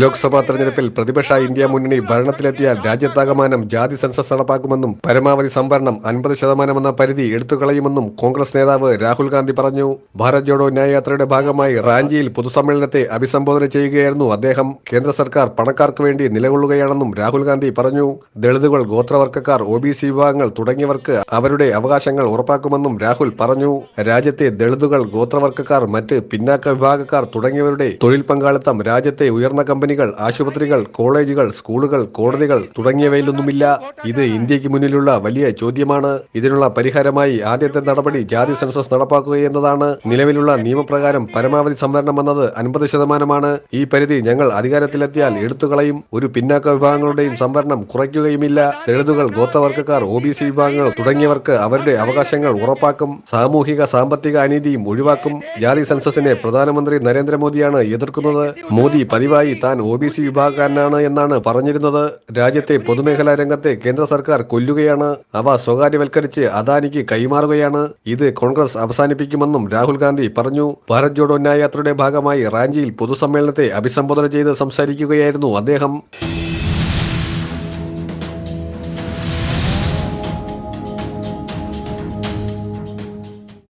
ലോക്സഭാ തെരഞ്ഞെടുപ്പിൽ പ്രതിപക്ഷ ഇന്ത്യ മുന്നണി ഭരണത്തിലെത്തിയാൽ രാജ്യത്താകമാനം ജാതി സെൻസസ് നടപ്പാക്കുമെന്നും പരമാവധി സംവരണം അൻപത് ശതമാനമെന്ന പരിധി എടുത്തുകളയുമെന്നും കോൺഗ്രസ് നേതാവ് രാഹുൽ ഗാന്ധി പറഞ്ഞു. ഭാരത് ജോഡോ ന്യായയാത്രയുടെ ഭാഗമായി റാഞ്ചിയിൽ പൊതുസമ്മേളനത്തെ അഭിസംബോധന ചെയ്യുകയായിരുന്നു അദ്ദേഹം. കേന്ദ്ര സർക്കാർ പണക്കാർക്ക് വേണ്ടി നിലകൊള്ളുകയാണെന്നും രാഹുൽ ഗാന്ധി പറഞ്ഞു. ദളിതുകൾ ഗോത്രവർഗക്കാർ ഒ ബി സി വിഭാഗങ്ങൾ തുടങ്ങിയവർക്ക് അവരുടെ അവകാശങ്ങൾ ഉറപ്പാക്കുമെന്നും രാഹുൽ പറഞ്ഞു. രാജ്യത്തെ ദളിതുകൾ ഗോത്രവർഗക്കാർ മറ്റ് പിന്നാക്ക വിഭാഗക്കാർ തുടങ്ങിയവരുടെ തൊഴിൽ പങ്കാളിത്തം രാജ്യത്തെ ഉയർന്ന കമ്പനികൾ ആശുപത്രികൾ കോളേജുകൾ സ്കൂളുകൾ കോടതികൾ തുടങ്ങിയവയിലൊന്നുമില്ല. ഇത് ഇന്ത്യയ്ക്ക് മുന്നിലുള്ള വലിയ ചോദ്യമാണ്. ഇതിനുള്ള പരിഹാരമായി ആദ്യത്തെ നടപടി ജാതി സെൻസസ് നടപ്പാക്കുക എന്നതാണ്. നിലവിലുള്ള നിയമപ്രകാരം പരമാവധി സംവരണം എന്നത് അൻപത് ശതമാനമാണ്. ഈ പരിധി ഞങ്ങൾ അധികാരത്തിലെത്തിയാൽ എടുത്തുകളയും ഒരു പിന്നാക്ക വിഭാഗങ്ങളുടെയും സംവരണം കുറയ്ക്കുകയുമില്ല. ദളിതുകൾ ഗോത്രവർഗക്കാർ ഒ ബി സി വിഭാഗങ്ങൾ തുടങ്ങിയവർക്ക് അവരുടെ അവകാശങ്ങൾ ഉറപ്പാക്കും. സാമൂഹിക സാമ്പത്തിക അനീതിയും ഒഴിവാക്കും. ജാതി സെൻസസിനെ പ്രധാനമന്ത്രി നരേന്ദ്രമോദിയാണ് എതിർക്കുന്നത്. മോദി പതിവായി താൻ ഒ ബി സി വിഭാഗക്കാരനാണ് എന്നാണ് പറഞ്ഞിരുന്നത്. രാജ്യത്തെ പൊതുമേഖലാ രംഗത്തെ കേന്ദ്ര സർക്കാർ കൊല്ലുകയാണ്. അവ സ്വകാര്യവൽക്കരിച്ച് അദാനിക്ക് കൈമാറുകയാണ്. ഇത് കോൺഗ്രസ് അവസാനിപ്പിക്കുമെന്നും രാഹുൽ ഗാന്ധി പറഞ്ഞു. ഭാരത് ജോഡോ ന്യായയാത്രയുടെ ഭാഗമായി റാഞ്ചിയിൽ പൊതുസമ്മേളനത്തെ അഭിസംബോധന ചെയ്ത് സംസാരിക്കുകയായിരുന്നു അദ്ദേഹം.